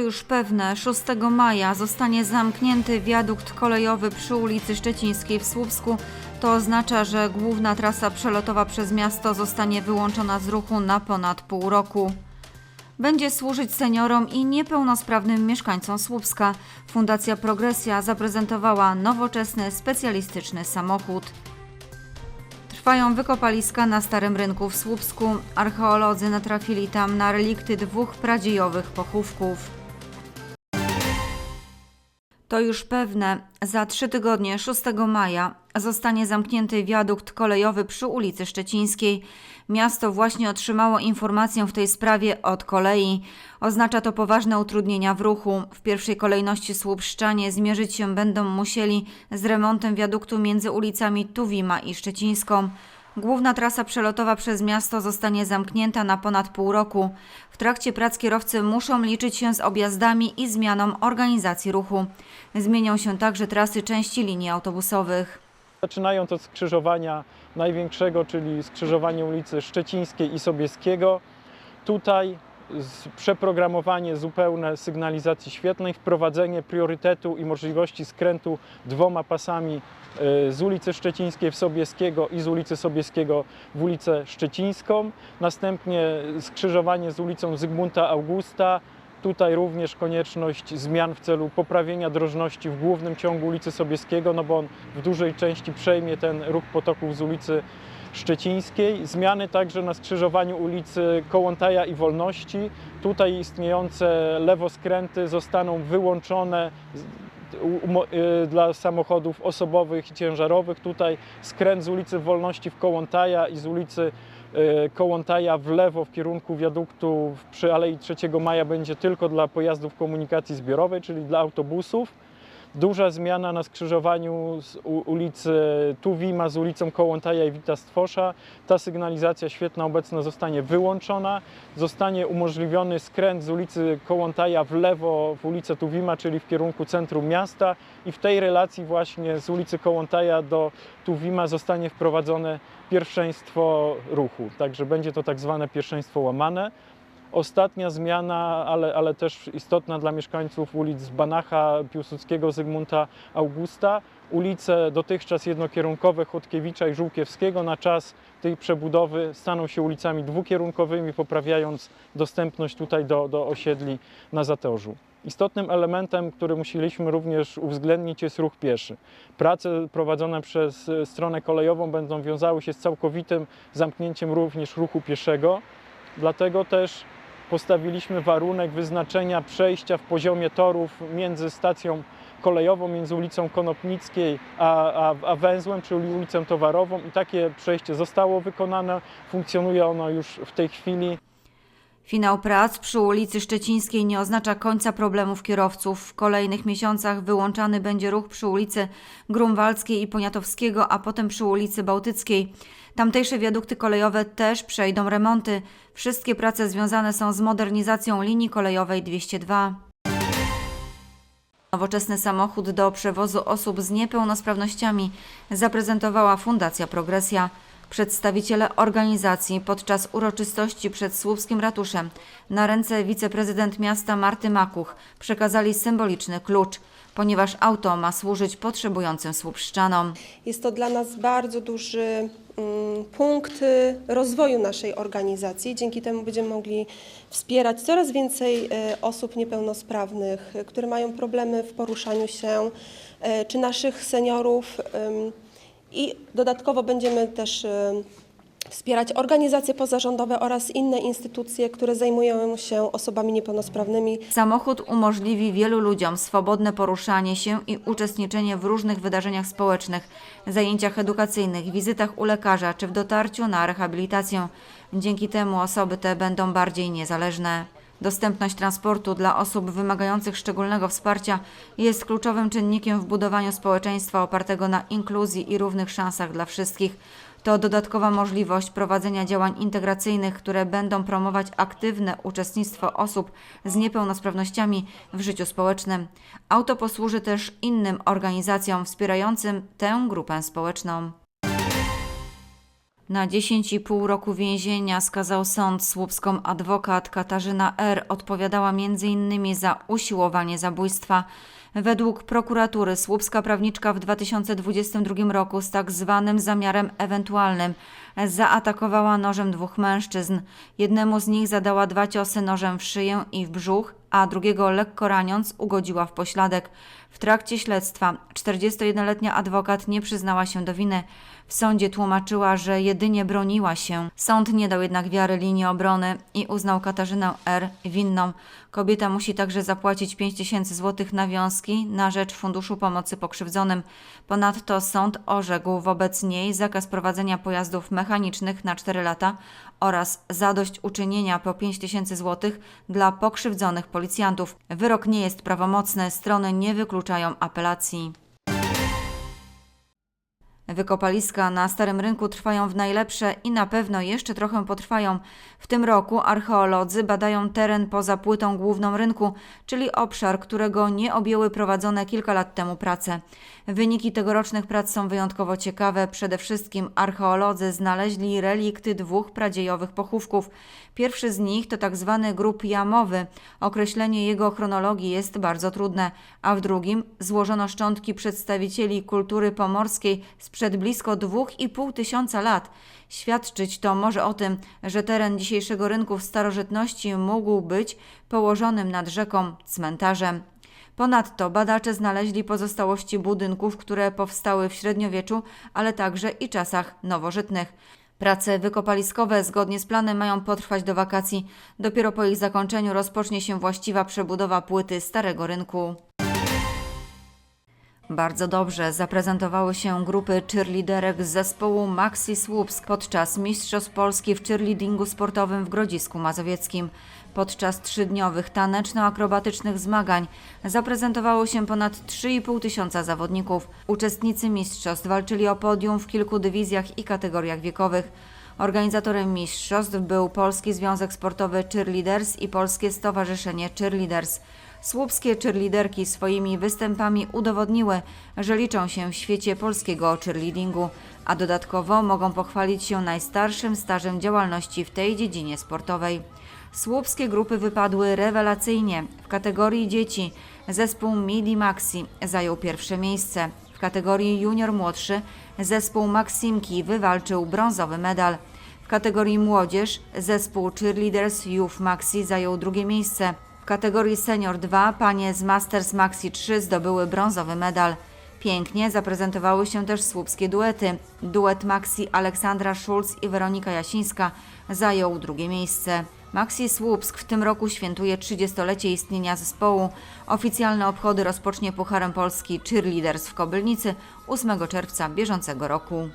już pewne, 6 maja zostanie zamknięty wiadukt kolejowy przy ulicy Szczecińskiej w Słupsku. To oznacza, że główna trasa przelotowa przez miasto zostanie wyłączona z ruchu na ponad pół roku. Będzie służyć seniorom i niepełnosprawnym mieszkańcom Słupska. Fundacja Progresja zaprezentowała nowoczesny, specjalistyczny samochód. Trwają wykopaliska na Starym Rynku w Słupsku. Archeolodzy natrafili tam na relikty dwóch pradziejowych pochówków. To już pewne, za trzy tygodnie, 6 maja, zostanie zamknięty wiadukt kolejowy przy ulicy Szczecińskiej. Miasto właśnie otrzymało informację w tej sprawie od kolei. Oznacza to poważne utrudnienia w ruchu. W pierwszej kolejności słupszczanie zmierzyć się będą musieli z remontem wiaduktu między ulicami Tuwima i Szczecińską. Główna trasa przelotowa przez miasto zostanie zamknięta na ponad pół roku. W trakcie prac kierowcy muszą liczyć się z objazdami i zmianą organizacji ruchu. Zmienią się także trasy części linii autobusowych. Zaczynając od skrzyżowania największego, czyli skrzyżowania ulicy Szczecińskiej i Sobieskiego. Tutaj przeprogramowanie zupełne sygnalizacji świetlnej, wprowadzenie priorytetu i możliwości skrętu dwoma pasami e, z ulicy Szczecińskiej w Sobieskiego i z ulicy Sobieskiego w ulicę Szczecińską. Następnie skrzyżowanie z ulicą Zygmunta Augusta. Tutaj również konieczność zmian w celu poprawienia drożności w głównym ciągu ulicy Sobieskiego, no bo on w dużej części przejmie ten ruch potoków z ulicy Szczecińskiej. Zmiany także na skrzyżowaniu ulicy Kołątaja i Wolności. Tutaj istniejące lewoskręty zostaną wyłączone y, dla samochodów osobowych i ciężarowych. Tutaj skręt z ulicy Wolności w Kołątaja i z ulicy y, Kołątaja w lewo w kierunku wiaduktu przy Alei 3 Maja będzie tylko dla pojazdów komunikacji zbiorowej, czyli dla autobusów. Duża zmiana na skrzyżowaniu z ulicy Tuwima z ulicą Kołątaja i Wita Stwosza. Ta sygnalizacja świetna obecna zostanie wyłączona. Zostanie umożliwiony skręt z ulicy Kołątaja w lewo w ulicę Tuwima, czyli w kierunku centrum miasta. I w tej relacji właśnie z ulicy Kołątaja do Tuwima zostanie wprowadzone pierwszeństwo ruchu. Także będzie to tak zwane pierwszeństwo łamane. Ostatnia zmiana, ale, ale też istotna dla mieszkańców ulic Banacha, Piłsudskiego, Zygmunta Augusta. Ulice dotychczas jednokierunkowe Chodkiewicza i Żółkiewskiego na czas tej przebudowy staną się ulicami dwukierunkowymi, poprawiając dostępność tutaj do, do osiedli na Zatorzu. Istotnym elementem, który musieliśmy również uwzględnić jest ruch pieszy. Prace prowadzone przez e, stronę kolejową będą wiązały się z całkowitym zamknięciem również ruchu pieszego. Dlatego też postawiliśmy warunek wyznaczenia przejścia w poziomie torów między stacją kolejową, między ulicą Konopnickiej a, a, a węzłem, czyli ulicą Towarową i takie przejście zostało wykonane. Funkcjonuje ono już w tej chwili. Finał prac przy ulicy Szczecińskiej nie oznacza końca problemów kierowców. W kolejnych miesiącach wyłączany będzie ruch przy ulicy Grunwaldzkiej i Poniatowskiego, a potem przy ulicy Bałtyckiej. Tamtejsze wiadukty kolejowe też przejdą remonty. Wszystkie prace związane są z modernizacją linii kolejowej 202. Nowoczesny samochód do przewozu osób z niepełnosprawnościami zaprezentowała Fundacja Progresja. Przedstawiciele organizacji podczas uroczystości przed Słupskim Ratuszem na ręce wiceprezydent miasta Marty Makuch przekazali symboliczny klucz, ponieważ auto ma służyć potrzebującym słupszczanom. Jest to dla nas bardzo duży mm, punkt y, rozwoju naszej organizacji. Dzięki temu będziemy mogli wspierać coraz więcej y, osób niepełnosprawnych, y, które mają problemy w poruszaniu się, czy naszych seniorów. I dodatkowo będziemy też wspierać organizacje pozarządowe oraz inne instytucje, które zajmują się osobami niepełnosprawnymi. Samochód umożliwi wielu ludziom swobodne poruszanie się i uczestniczenie w różnych wydarzeniach społecznych, zajęciach edukacyjnych, wizytach u lekarza czy w dotarciu na rehabilitację. Dzięki temu osoby te będą bardziej niezależne. Dostępność transportu dla osób wymagających szczególnego wsparcia jest kluczowym czynnikiem w budowaniu społeczeństwa opartego na inkluzji i równych szansach dla wszystkich. To dodatkowa możliwość prowadzenia działań integracyjnych, które będą promować aktywne uczestnictwo osób z niepełnosprawnościami w życiu społecznym. Auto posłuży też innym organizacjom wspierającym tę grupę społeczną. Na 10,5 roku więzienia skazał sąd słupską adwokat Katarzyna R. odpowiadała m.in. za usiłowanie zabójstwa. Według prokuratury słupska prawniczka w 2022 roku z tak zwanym zamiarem ewentualnym zaatakowała nożem dwóch mężczyzn. Jednemu z nich zadała dwa ciosy nożem w szyję i w brzuch, a drugiego lekko raniąc ugodziła w pośladek. W trakcie śledztwa 41-letnia adwokat nie przyznała się do winy. W sądzie tłumaczyła, że jedynie broniła się. Sąd nie dał jednak wiary linii obrony i uznał Katarzynę R. winną. Kobieta musi także zapłacić 5 tysięcy złotych na rzecz Funduszu Pomocy Pokrzywdzonym. Ponadto sąd orzekł wobec niej zakaz prowadzenia pojazdów mechanicznych na 4 lata oraz zadośćuczynienia po 5 tysięcy złotych dla pokrzywdzonych policjantów. Wyrok nie jest prawomocny, strony nie wykluczają apelacji. Wykopaliska na Starym Rynku trwają w najlepsze i na pewno jeszcze trochę potrwają. W tym roku archeolodzy badają teren poza płytą główną rynku, czyli obszar, którego nie objęły prowadzone kilka lat temu prace. Wyniki tegorocznych prac są wyjątkowo ciekawe. Przede wszystkim archeolodzy znaleźli relikty dwóch pradziejowych pochówków. Pierwszy z nich to tak zwany grób jamowy. Określenie jego chronologii jest bardzo trudne, a w drugim złożono szczątki przedstawicieli kultury pomorskiej sprzed blisko 2,5 tysiąca lat. Świadczyć to może o tym, że teren dzisiejszego rynku w starożytności mógł być położonym nad rzeką cmentarzem. Ponadto badacze znaleźli pozostałości budynków, które powstały w średniowieczu, ale także i czasach nowożytnych. Prace wykopaliskowe zgodnie z planem mają potrwać do wakacji. Dopiero po ich zakończeniu rozpocznie się właściwa przebudowa płyty Starego Rynku. Bardzo dobrze zaprezentowały się grupy cheerleaderek z zespołu Maxi Słupsk podczas Mistrzostw Polski w cheerleadingu sportowym w Grodzisku Mazowieckim. Podczas trzydniowych taneczno-akrobatycznych zmagań zaprezentowało się ponad 3,5 tysiąca zawodników. Uczestnicy mistrzostw walczyli o podium w kilku dywizjach i kategoriach wiekowych. Organizatorem mistrzostw był Polski Związek Sportowy Cheerleaders i Polskie Stowarzyszenie Cheerleaders. Słupskie cheerleaderki swoimi występami udowodniły, że liczą się w świecie polskiego cheerleadingu, a dodatkowo mogą pochwalić się najstarszym stażem działalności w tej dziedzinie sportowej. Słupskie grupy wypadły rewelacyjnie. W kategorii dzieci zespół Midi Maxi zajął pierwsze miejsce. W kategorii junior młodszy zespół Maksimki wywalczył brązowy medal. W kategorii młodzież zespół Cheerleaders Youth Maxi zajął drugie miejsce. W kategorii senior 2 panie z Masters Maxi 3 zdobyły brązowy medal. Pięknie zaprezentowały się też słupskie duety. Duet Maxi Aleksandra Schulz i Weronika Jasińska zajął drugie miejsce. Maxi Słupsk w tym roku świętuje 30-lecie istnienia zespołu. Oficjalne obchody rozpocznie Pucharem Polski Cheerleaders w Kobylnicy 8 czerwca bieżącego roku.